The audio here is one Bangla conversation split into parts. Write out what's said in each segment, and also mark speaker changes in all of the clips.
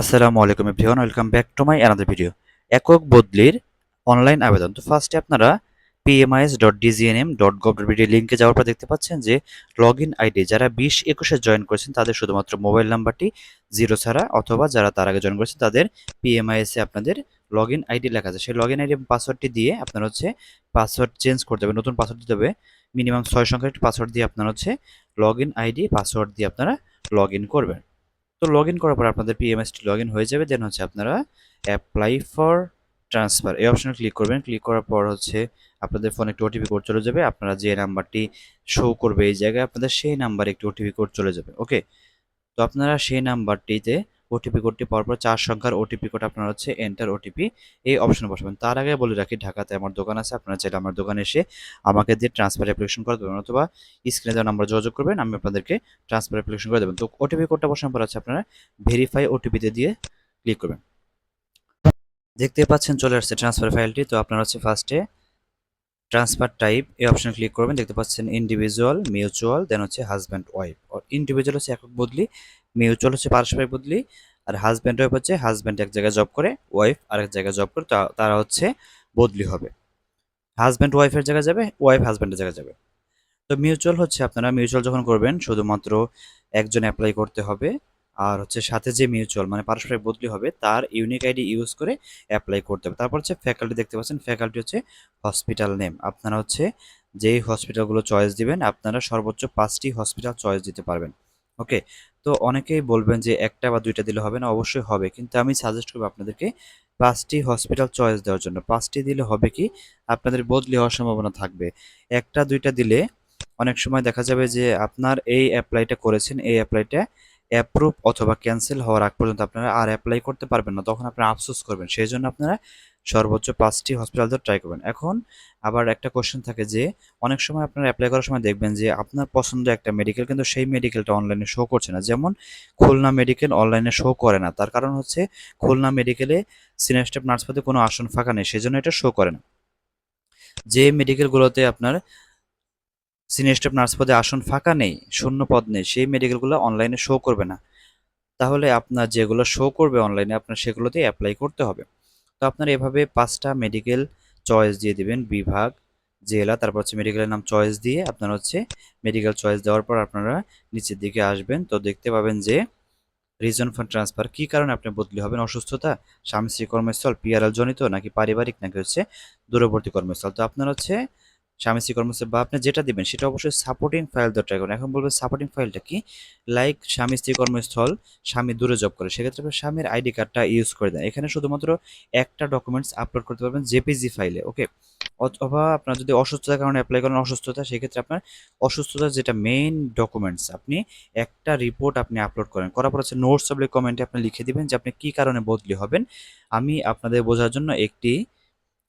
Speaker 1: আসসালামু আলাইকুম everyone welcome back to my another video একক বদলির অনলাইন আবেদন। তো ফার্স্টে আপনারা PMIS dot DGNM dot gov dot BD লিঙ্কে যাওয়ার পর দেখতে পাচ্ছেন যে লগ ইন আইডি যারা বিশ একুশে জয়েন করেছেন, তাদের শুধুমাত্র মোবাইল নাম্বারটি জিরো ছাড়া অথবা যারা তার আগে জয়েন করেছেন, তাদের পিএমআইএসে আপনাদের লগ ইন আইডি লেখা আছে। সেই লগ ইন আইডি পাসওয়ার্ডটি দিয়ে আপনার হচ্ছে পাসওয়ার্ড চেঞ্জ করতে হবে, নতুন পাসওয়ার্ড দিতে হবে। মিনিমাম ছয় সংখ্যার একটি পাসওয়ার্ড দিয়ে আপনার হচ্ছে লগ ইন আইডি পাসওয়ার্ড দিয়ে আপনারা লগ ইন করবেন। তো লগ ইন করার পর আপনাদের পিএমএসটি লগ ইন হয়ে যাবে দেন হচ্ছে আপনারা অ্যাপ্লাই ফর ট্রান্সফার এই অপশনে ক্লিক করবেন ক্লিক করার পর হচ্ছে আপনাদের ফোনে একটি ওটিপি কোড চলে যাবে, আপনারা যে নাম্বারটি শো করবে এই জায়গায় আপনাদের সেই নাম্বারে একটি ওটিপি কোড চলে যাবে ওকে তো আপনারা সেই নাম্বারটিতে ওটিপি কোডটি পাওয়ার পর চার সংখ্যার ওটিপি কোড আপনারা হচ্ছে এন্টার ওটিপি এই অপশনে বসাবেন। তার আগে বলে রাখি, ঢাকাতে আমার দোকান আছে, আপনারা চাইলে আমার দোকানে এসে আমাকে দিয়ে ট্রান্সফার অ্যাপ্লিকেশন করে দেবেন অথবা স্ক্রিনে দেওয়া নাম্বার যোগাযোগ করবেন, আমি আপনাদেরকে ট্রান্সফার অ্যাপ্লিকেশন করে দেবেন তো ওটিপি কোডটা বসানোর পর আছে আপনারা ভেরিফাই ওটিপিতে দিয়ে ক্লিক করবেন। দেখতে পাচ্ছেন, চলে আসছে ট্রান্সফার ফাইলটি তো আপনারা হচ্ছে ফার্স্টে ট্রান্সফার টাইপ এই অপশনে ক্লিক করবেন। দেখতে পাচ্ছেন ইন্ডিভিজুয়াল মিউচুয়াল দেন হচ্ছে হাজব্যান্ড ওয়াইফ ইন্ডিভিজুয়াল হচ্ছে একক বদলি মিউচুয়াল হচ্ছে পারস্পরিক বদলি, আর হাজব্যান্ড ওয়াইফ হচ্ছে হাজব্যান্ড এক জায়গায় জব করে ওয়াইফ আরেক জায়গায় জব করে তারা হচ্ছে বদলি হবে। হাজব্যান্ড ওয়াইফের জায়গায় যাবে ওয়াইফ হাজব্যান্ডের জায়গায় যাবে। তো মিউচুয়াল হচ্ছে আপনারা মিউচুয়াল যখন করবেন, শুধুমাত্র একজন অ্যাপ্লাই করতে হবে, আর হচ্ছে সাথে যে মিউচুয়াল মানে পারস্পরিক বদলি হবে, তার ইউনিক আইডি ইউজ করে অ্যাপ্লাই করতে হবে। তারপর হচ্ছে ফ্যাকাল্টি দেখতে পাচ্ছেন ফ্যাকাল্টি হচ্ছে হসপিটাল নেম আপনারা হচ্ছে যেই হসপিটালগুলো চয়েস দিবেন, আপনারা সর্বোচ্চ পাঁচটি হসপিটাল চয়েস দিতে পারবেন। ওকে তো অনেকেই বলবেন যে একটা বা দুইটা দিলে হবে না, অবশ্যই হবে। কিন্তু আমি সাজেস্ট করব আপনাদেরকে পাঁচটি হসপিটাল চয়েস দেওয়ার জন্য। পাঁচটি দিলে হবে কি, আপনাদের বদলি হওয়ার সম্ভাবনা থাকবে। একটা, দুইটা দিলে অনেক সময় দেখা যাবে যে আপনার এই অ্যাপ্লাইটা করেছেন, এই অ্যাপ্লাইটা অ্যাপ্রুভ অথবা ক্যান্সেল হওয়ার আগ পর্যন্ত আপনারা আর অ্যাপ্লাই করতে পারবেন না। তখন আপনারা আফসোস করবেন। সেই জন্য আপনারা সর্বোচ্চ পাঁচটি হসপিটাল ধরে ট্রাই করবেন। এখন আবার একটা কোশ্চেন থাকে যে, অনেক সময় আপনার অ্যাপ্লাই করার সময় দেখবেন যে, আপনার পছন্দ একটা মেডিকেল কিন্তু সেই মেডিকেলটা অনলাইনে শো করছে না। যেমন খুলনা মেডিকেল অনলাইনে শো করে না। তার কারণ হচ্ছে খুলনা মেডিকেলে সিনিয়র স্টাফ নার্স পদে কোনো আসন ফাঁকা নেই, সেজন্য এটা শো করে না। যে মেডিকেলগুলোতে আপনার সিনিয়র স্টাফ নার্স পদে আসন ফাঁকা নেই, শূন্য পদ নেই, সেই মেডিকেলগুলো অনলাইনে শো করবে না। তাহলে আপনার যেগুলো শো করবে অনলাইনে আপনার সেগুলোতে অ্যাপ্লাই করতে হবে। তো আপনারা এভাবে পাঁচটা মেডিকেল চয়েস দিয়ে দিবেন, বিভাগ, জেলা, তারপর হচ্ছে মেডিকেলের নাম চয়েস দিয়ে আপনার হচ্ছে মেডিকেল চয়েস দেওয়ার পর আপনারা নিচের দিকে আসবেন। তো দেখতে পাবেন যে রিজন ফর ট্রান্সফার কী কারণে আপনি বদলি হবেন অসুস্থতা, স্বামী স্ত্রী কর্মস্থল পিআরএল জনিত নাকি পারিবারিক নাকি হচ্ছে দূরবর্তী কর্মস্থল? তো আপনার হচ্ছে স্বামী স্ত্রী বা আপনি যেটা দিবেন, সেটা অবশ্যই সাপোর্টিং ফাইল দরকার। করুন এখন বলবেন সাপোর্টিং ফাইলটা কি? লাইক স্বামী স্ত্রী কর্মস্থল, স্বামী দূরে জব করে। সেক্ষেত্রে আপনি স্বামীর আইডি কার্ডটা ইউজ করে দেন। এখানে শুধুমাত্র একটা ডকুমেন্টস আপলোড করতে পারবেন জেপিজি ফাইলে ওকে অথবা আপনার যদি অসুস্থতার কারণে অ্যাপ্লাই করেন অসুস্থতা, সেক্ষেত্রে আপনার অসুস্থতার যেটা মেইন ডকুমেন্টস আপনি একটা রিপোর্ট আপনি আপলোড করেন। করার পর হচ্ছে নোটস অবলি কমেন্টে আপনি লিখে দিবেন যে আপনি কী কারণে বদলি হবেন। আমি আপনাদের বোঝার জন্য একটি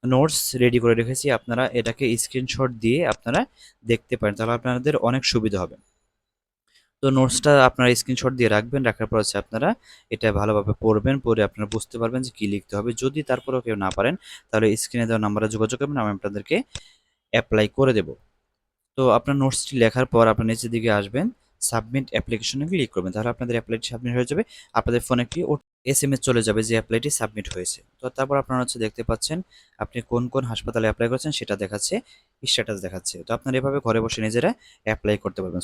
Speaker 1: নোটস রেডি করে রেখেছি। আপনারা এটাকে স্ক্রিনশট দিয়ে আপনারা দেখতে পারেন। তাহলে আপনাদের অনেক সুবিধা হবে। তো নোটসটা আপনারা স্ক্রিনশট দিয়ে রাখবেন। রাখার পর হচ্ছে আপনারা এটা ভালোভাবে পড়বেন, পড়ে আপনারা বুঝতে পারবেন যে কী লিখতে হবে। যদি তারপরেও কেউ না পারেন, তাহলে স্ক্রিনে দেওয়া নাম্বারে যোগাযোগ করবেন। আমি আপনাদেরকে অ্যাপ্লাই করে দেব। তো আপনার নোটসটি লেখার পর আপনার নিচের দিকে আসবেন সাবমিট অ্যাপ্লিকেশনে ক্লিক করবেন। তাহলে আপনাদের অ্যাপ্লাইটি সাবমিট হয়ে যাবে। আপনাদের ফোনে একটি এস এম এস চলে যাবে যে অ্যাপ্লাইটি সাবমিট হয়েছে। তো তারপর আপনারা হচ্ছে দেখতে পাচ্ছেন, আপনি কোন কোন হাসপাতালে অ্যাপ্লাই করেছেন সেটা দেখাচ্ছে স্ট্যাটাস দেখাচ্ছে। তো আপনারা এভাবে ঘরে বসে নিজেরা অ্যাপ্লাই করতে পারবেন।